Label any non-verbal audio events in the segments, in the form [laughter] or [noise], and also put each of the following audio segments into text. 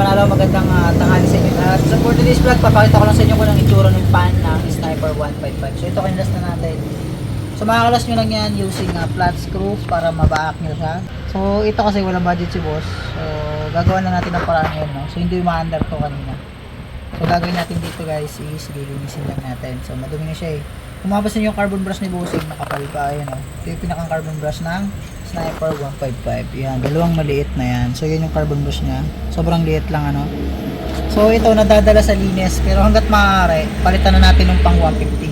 panalo, magandang uh, tanghali sa inyo. At so for today's vlog, papakita ko lang sa inyo kung ang itsura ng pan ng Sniper 155. So ito kinilas na natin. So makakalas nyo lang yan using uh, flat screw para mabaak nyo siya. So ito kasi walang budget si boss. So gagawa na natin ng paraan ngayon. No? So hindi ma-under to kanina. So gagawin natin dito guys is lilinisin lang natin. So madumi na siya eh. Kung mabasa nyo yung carbon brush ni Bossing, nakapal pa, ayan o. Ito yung pinakang carbon brush ng Sniper 155. Yan, dalawang maliit na yan. So yun yung carbon brush niya. Sobrang liit lang ano. So ito nadadala sa linis pero hanggat maaari, palitan na natin ng pang 150.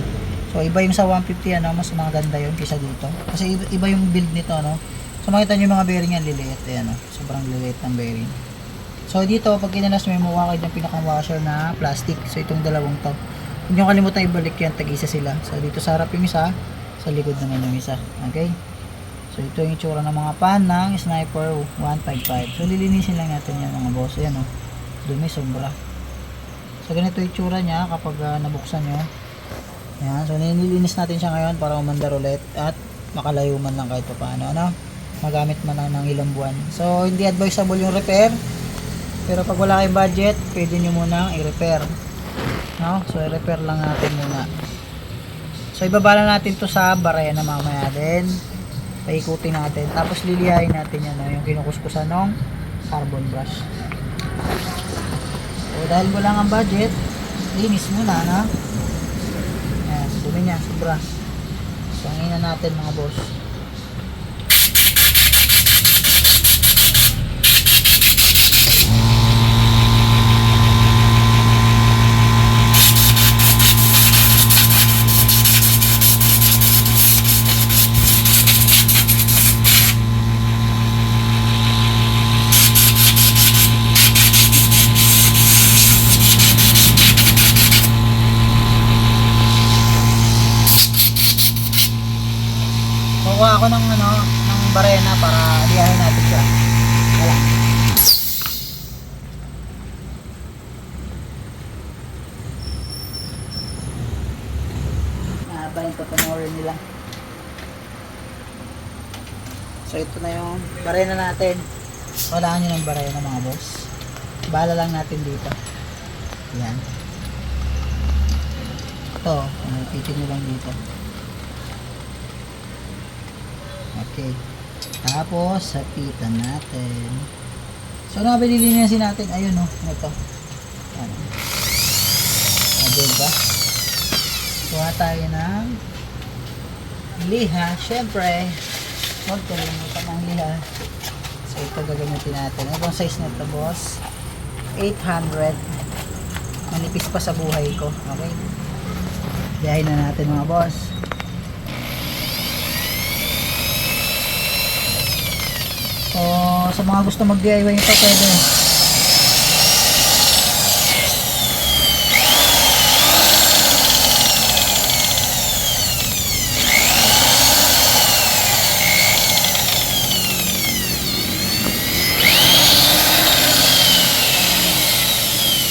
So iba yung sa 150 ano, mas maganda yun kaysa dito. Kasi iba, yung build nito no. So makita nyo yung mga bearing yan, liliit ayan o. Sobrang liliit ng bearing. So dito, pag kinalas mo, mukha kayo ng pinakang washer na plastic. So itong dalawang to. Huwag nyo kalimutan ibalik yan, tag-isa sila. So dito sa harap yung isa, sa likod naman yung isa. Okay? So ito yung itsura ng mga pan ng Sniper 155. So lilinisin lang natin yan mga boss. Ayan o. Dumi, sobra. So ganito yung itsura niya kapag ah, nabuksan nyo. Ayan. So nililinis natin siya ngayon para umandar ulit at makalayo man lang kahit pa paano. Ano? Magamit man lang ng ilang buwan. So hindi advisable yung repair. Pero pag wala kayong budget, pwede nyo munang i-repair. No? So, i-repair lang natin muna. So, ibabala natin to sa barena mamaya din. Paikutin natin. Tapos, liliyahin natin yan, yung kinukuskusan ng carbon brush. So, dahil wala ang budget, linis muna, no? Ayan, dumi niya, sobra. So, na natin mga boss. Kukuha ako ng ano, ng barena para liyahin natin siya. Wala. Mahaba yung papanoorin nila. So ito na yung barena natin. Walaan nyo ng barena mga boss. Bala lang natin dito. Yan. Ito, ano, titin nyo lang dito. Okay. Tapos, sapitan natin. So, ano nga bililinisin natin? Ayun, no. Ito. Ano. Ah, diba? Kuha tayo ng liha. Siyempre, huwag kalimutan ng liha. So, ito gagamitin natin. Ano bang size nito, boss? 800. Manipis pa sa buhay ko. Okay? Biyahin na natin mga boss. So, sa mga gusto mag-DIY nito, pwede.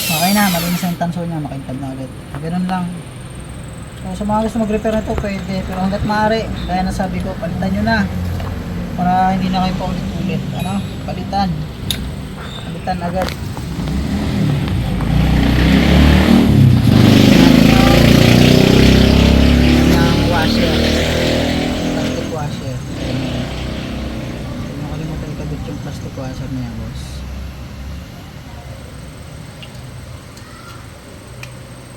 Okay na, malinis ang tanso niya, makintag na ulit. Ganun lang. So, sa mga gusto mag-repair nito, pwede. Pero hanggat maaari, kaya nasabi ko, palitan nyo na para hindi na kayo paulit-ulit ano palitan. Palitan agad. Ng washer. Plastic washer. Nakalimutan ikabit yung plastic washer boss.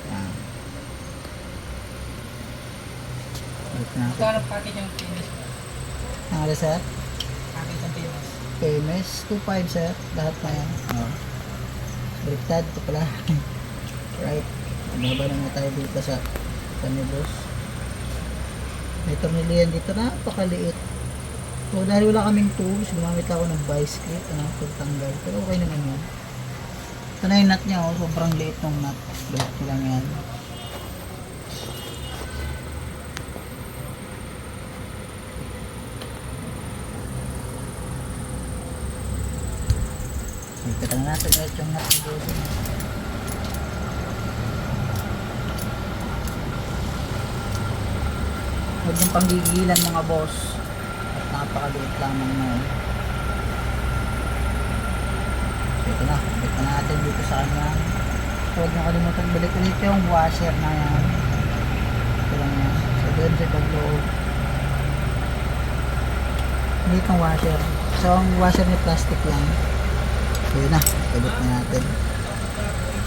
Yan. Na ako. Kano package yung finish? Ang Package yung finish. famous 2.5 sir. Lahat na yan. Oh. baliktad ito pala. [laughs] Right. Baba na tayo dito sa panibus may tornilyan dito. Napakaliit. So dahil wala kaming tools gumamit ako ng vice grip ano, pagtanggal. Pero okay naman yan. Ito na yung nut niya oh, sobrang liit ng nut. Ko lang yan Ito na natin Bossing. Huwag yung panggigilan mga boss. At napakaliit lamang. So ito na, balik na natin sa kanya. Huwag niyo kalimutan balik ulit yung washer na yan. Ito lang yan. So, doon sa pagloob. Hindi itong washer. So, ang washer ni plastic lang. Yun na. Kabit na natin.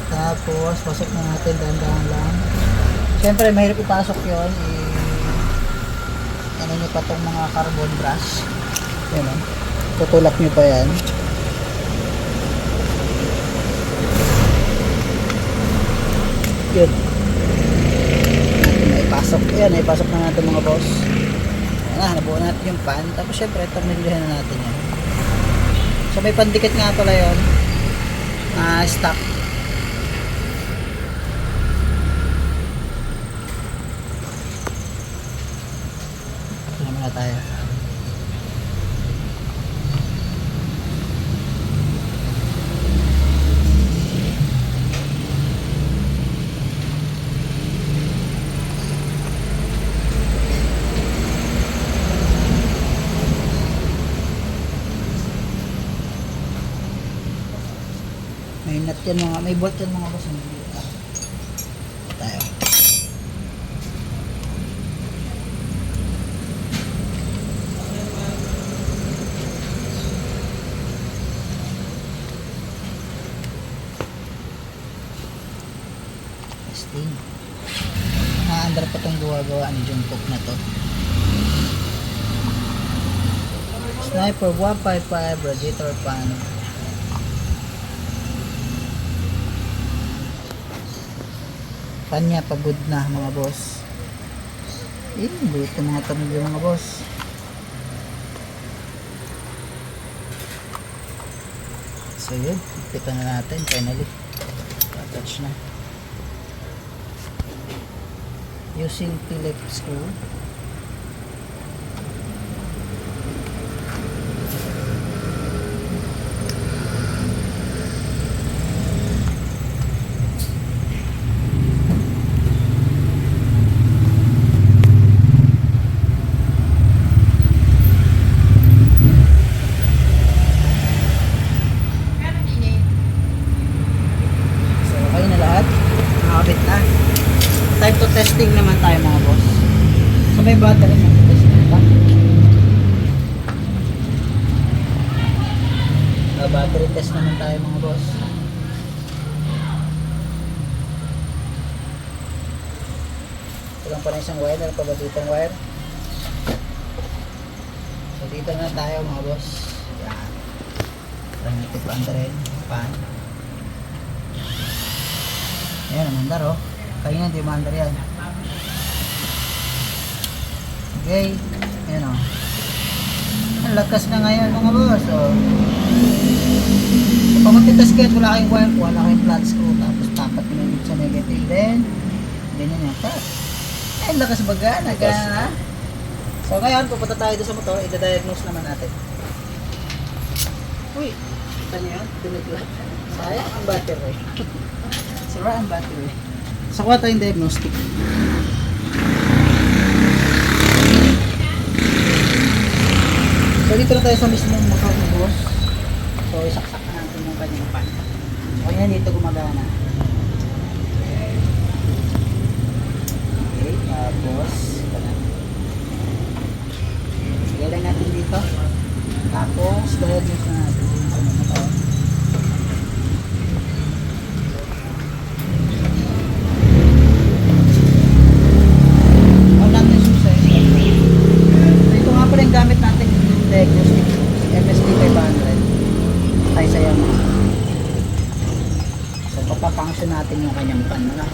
Tapos, pasok na natin dahan-dahan lang. Siyempre, mahirap ipasok yun. I ano nyo pa tong mga carbon brush. Yan o. Tutulak nyo pa yan. Yun. Natin na ipasok. Yan, naipasok na natin mga boss. Na, nabuo natin yung pan. Tapos syempre, tornilyohan na natin yan. So may pandikit nga pala yun. Ah, stock. Ito muna tayo. May nut yan mga, may bolt yan mga boss. Tayo. Testing. Naandar pa tong gawa-gawa ni Jungkook na to. Sniper 155 radiator pan. Kanya pagod na mga boss. Eh, dito mga tamig yung mga boss. So yun, ipitan na natin finally. Attach na. Using Phillips screw. So, okay na lahat. Nakakabit na. Time to testing naman tayo mga boss. So, may battery na pa. Uh, battery test naman tayo mga boss. Ito lang pala isang wire. Meron pa ba ditong wire? So, dito na tayo mga boss. Yan. Try natin pa rin. Pan. Ayan, mandar oh. Kanina hindi mandar yan. Okay. Ayan oh. Ang lakas na ngayon mga boss oh. So, pag magtitas kayo, wala kayong wire, wala kayong flat screw, tapos tapat nyo na dito sa negative, then, ganyan yan. Tap. Ay, lakas baga, nagana na. So ngayon, pupunta tayo doon sa motor, i-diagnose naman natin. Uy, kita niyo yan? Dumiglat. Sayang ang battery. [laughs] Sira ang battery. So, kuha tayong diagnostic. So, dito na tayo sa mismong motor ni boss. So, isaksak na natin yung kanyang pan. So, yan dito gumagana. Okay, tapos, ito na. Sige lang natin dito. Tapos, diagnose na natin yung kanyang motor. Huwag natin susunod. So, ito nga pala yung gamit natin yung diagnostic MSD 500 tayo sa Yamaha. So, papapunction natin yung kanyang pan na.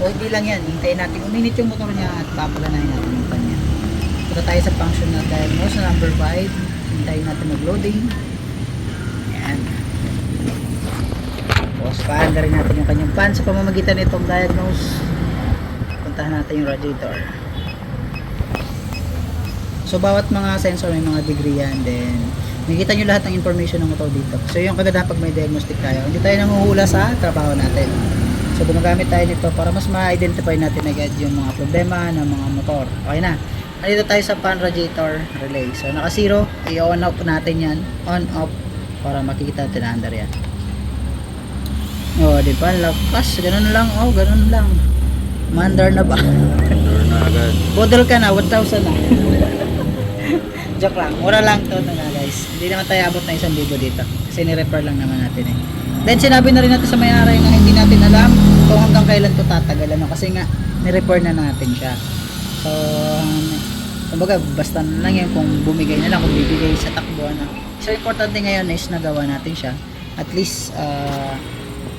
So, hindi lang yan. Hintayin natin uminit yung motor niya at papalanayin natin yung pan niya. Punta tayo sa function na diagnose na number 5. Hintayin natin mag-loading. Ayan. Tapos, paanda natin yung kanyang pan sa pamamagitan nitong diagnose puntahan natin yung radiator. So, bawat mga sensor may mga degree yan. Then, makikita nyo lahat ng information ng motor dito. So, yung kagandahan pag may diagnostic tayo, hindi tayo nanguhula sa trabaho natin. So, gumagamit tayo nito para mas ma-identify natin agad yung mga problema ng mga motor. Okay na. Nandito tayo sa pan radiator relay. So, naka-zero. I-on off natin yan. On off para makikita natin na under yan. Oh, di ba? Lakas. Ganun lang. Oh, ganun lang. Mandar na ba? Door na agad. [laughs] Bodol ka na. 1,000 na. [laughs] Joke lang. Mura lang to na nga guys. Hindi naman tayo abot na isang libo dito. Kasi ni-repair lang naman natin eh. Then sinabi na rin natin sa may-ari na hindi natin alam kung hanggang kailan to tatagal. Ano? Kasi nga, ni-repair na natin siya. So, um, kumbaga, basta na lang yun kung bumigay na lang, kung bibigay sa takbo. Ano. So, importante ngayon is nagawa natin siya. At least, ah,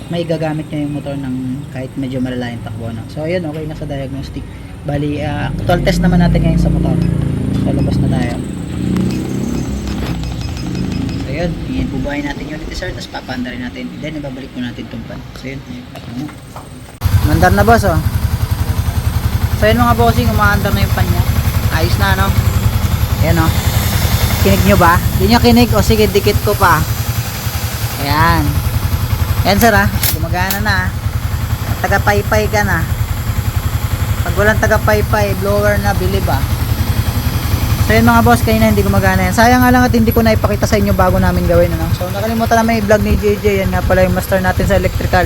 may gagamit niya yung motor ng kahit medyo malala yung takbo. No? So, ayun, okay na sa diagnostic. Bali, ah, actual test naman natin ngayon sa motor. So, labas na tayo. Yun, ibubuhay natin yung sir, tapos papanda rin natin. Then, ibabalik mo natin itong pan. So, yun. Ano? Mandar na boss, oh. So, yun mga bossing, umaandar na yung pan niya. Ayos na, no? Ayan, oh. Kinig nyo ba? Hindi nyo kinig. O, sige, dikit ko pa. Ayan. Ayan, sir, ah. Gumagana na, ah. Taga-paypay ka na. Pag walang taga-paypay, blower na, bilib, ah. So yun mga boss, kanina hindi gumagana yan. Sayang nga lang at hindi ko na ipakita sa inyo bago namin gawin. Ano? So nakalimutan na may vlog ni JJ. Yan nga pala yung master natin sa electrical.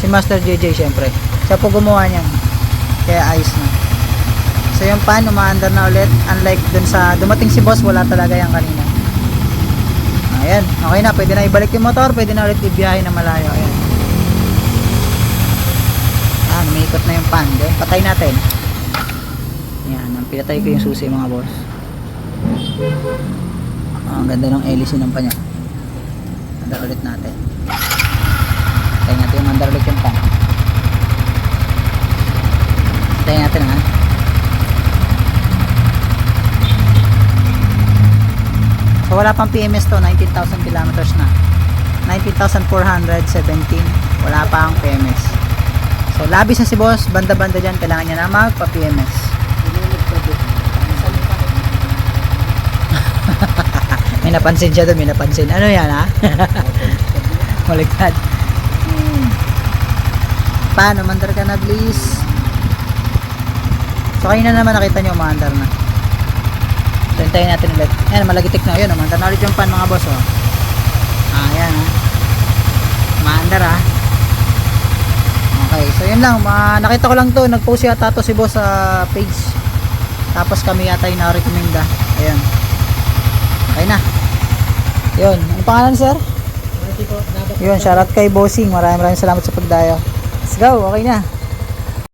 Si Master JJ syempre. Siya po gumawa niyan. Kaya ayos na. So yung pan, umaandar na ulit. Unlike dun sa dumating si boss, wala talaga yan kanina. Ayan, okay na. Pwede na ibalik yung motor. Pwede na ulit ibiyahe na malayo. Ayan. Ah, umiikot na yung pan. Then, patay natin. Yan, pinatay ko yung susi mga boss. Ah, ang ganda ng hélice ng pa niya. Andar ulit natin. Patay natin yung andar ulit yung pan. Patay natin ha. So wala pang PMS to, 19,000 kilometers na. 19,417. Wala pa ang PMS. So labis na si boss, banda-banda dyan, kailangan niya na magpa-PMS. May napansin siya doon, may napansin. Ano yan ha? [laughs] Maligtad. Paano, mandar ka na please. So kanina naman nakita nyo, umandar na. So hintayin natin ulit. Ayan, malagitik na. Ayan, umandar na ulit yung pan mga boss. Oh. Ah, ayan ha. Umandar ha. Okay, so yun lang. Ma nakita ko lang to. Nag-post yata to si boss sa page. Tapos kami yata yung na-recommenda. Ayan. Okay na. Yun. Ang pangalan, sir? Yun, shoutout kay Bossing. Maraming maraming salamat sa pagdayo. Let's go. Okay na.